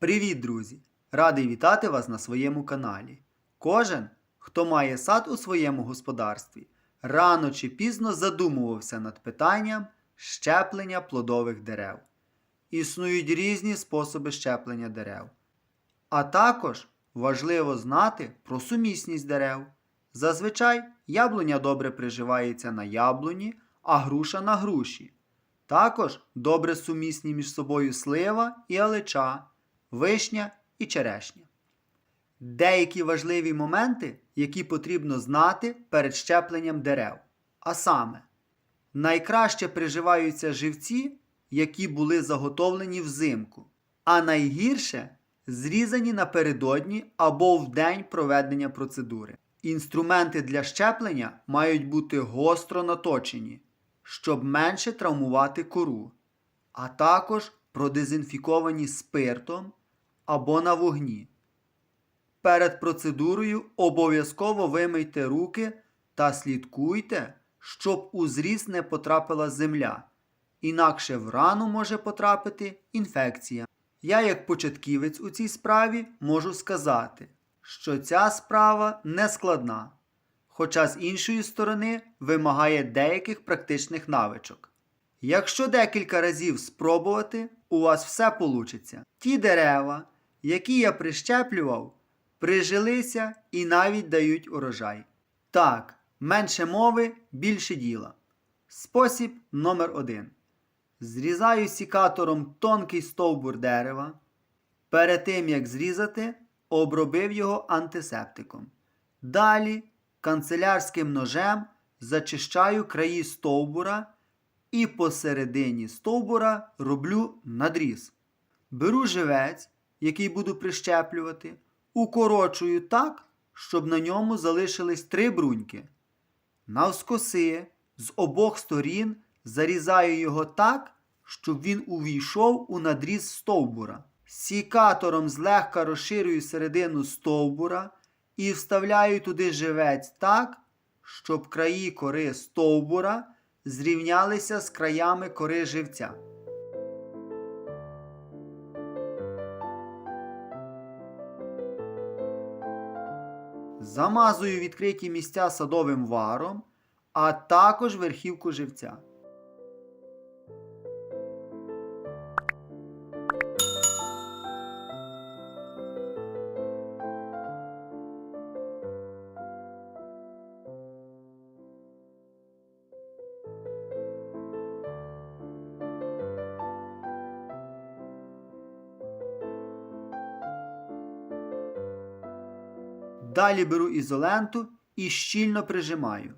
Привіт, друзі! Радий вітати вас на своєму каналі. Кожен, хто має сад у своєму господарстві, рано чи пізно задумувався над питанням щеплення плодових дерев. Існують різні способи щеплення дерев. А також важливо знати про сумісність дерев. Зазвичай яблуня добре приживається на яблуні, а груша на груші. Також добре сумісні між собою слива і алеча, вишня і черешня. Деякі важливі моменти, які потрібно знати перед щепленням дерев. А саме, найкраще приживаються живці, які були заготовлені взимку, а найгірше зрізані напередодні або в день проведення процедури. Інструменти для щеплення мають бути гостро наточені, щоб менше травмувати кору, а також продезінфіковані спиртом або на вогні. Перед процедурою обов'язково вимийте руки та слідкуйте, щоб у зріз не потрапила земля, інакше в рану може потрапити інфекція. Я, як початківець у цій справі, можу сказати, що ця справа не складна, хоча з іншої сторони вимагає деяких практичних навичок. Якщо декілька разів спробувати, у вас все получиться. Ті дерева, які я прищеплював, прижилися і навіть дають урожай. Так, менше мови, більше діла. Спосіб номер 1 Зрізаю сікатором тонкий стовбур дерева. Перед тим як зрізати, обробив його антисептиком. Далі канцелярським ножем зачищаю краї стовбура і посередині стовбура роблю надріз. Беру живець, який буду прищеплювати, укорочую так, щоб на ньому залишились три бруньки. Навскоси з обох сторін зарізаю його так, щоб він увійшов у надріз стовбура. Сікатором злегка розширюю середину стовбура і вставляю туди живець так, щоб краї кори стовбура зрівнялися з краями кори живця. Замазую відкриті місця садовим варом, а також верхівку живця. Далі беру ізоленту і щільно прижимаю.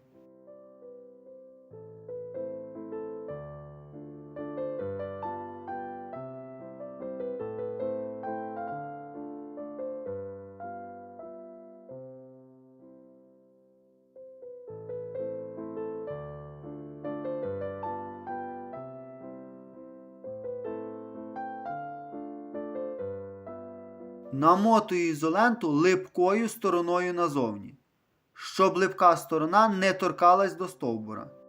Намотую ізоленту липкою стороною назовні, щоб липка сторона не торкалась до стовбура.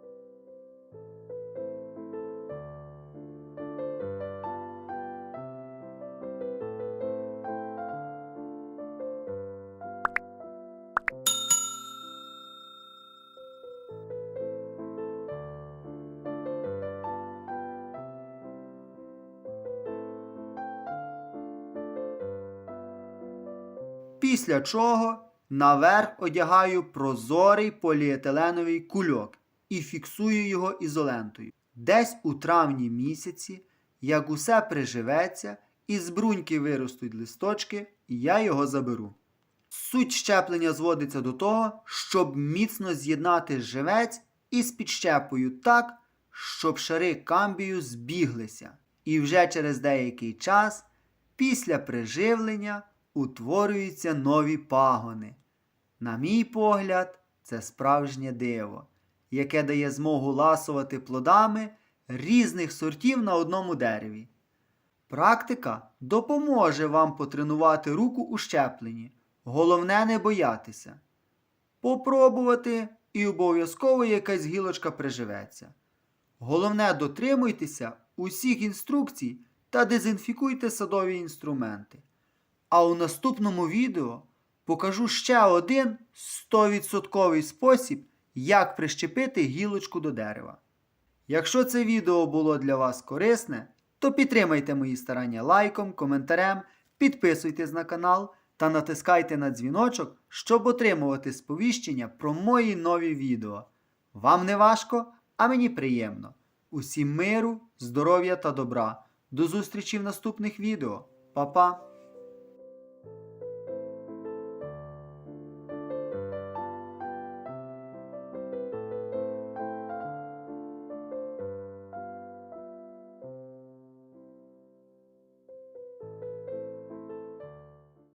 Після чого наверх одягаю прозорий поліетиленовий кульок і фіксую його ізолентою. Десь у травні місяці, як усе приживеться, і з бруньки виростуть листочки, я його заберу. Суть щеплення зводиться до того, щоб міцно з'єднати живець із підщепою так, щоб шари камбію збіглися. І вже через деякий час, після приживлення, утворюються нові пагони. На мій погляд, це справжнє диво, яке дає змогу ласувати плодами різних сортів на одному дереві. Практика допоможе вам потренувати руку у щепленні. Головне не боятися. Попробувати і обов'язково якась гілочка приживеться. Головне дотримуйтеся усіх інструкцій та дезінфікуйте садові інструменти. А у наступному відео покажу ще один 100% спосіб, як прищепити гілочку до дерева. Якщо це відео було для вас корисне, то підтримайте мої старання лайком, коментарем, підписуйтесь на канал та натискайте на дзвіночок, щоб отримувати сповіщення про мої нові відео. Вам не важко, а мені приємно. Усім миру, здоров'я та добра. До зустрічі в наступних відео. Па-па!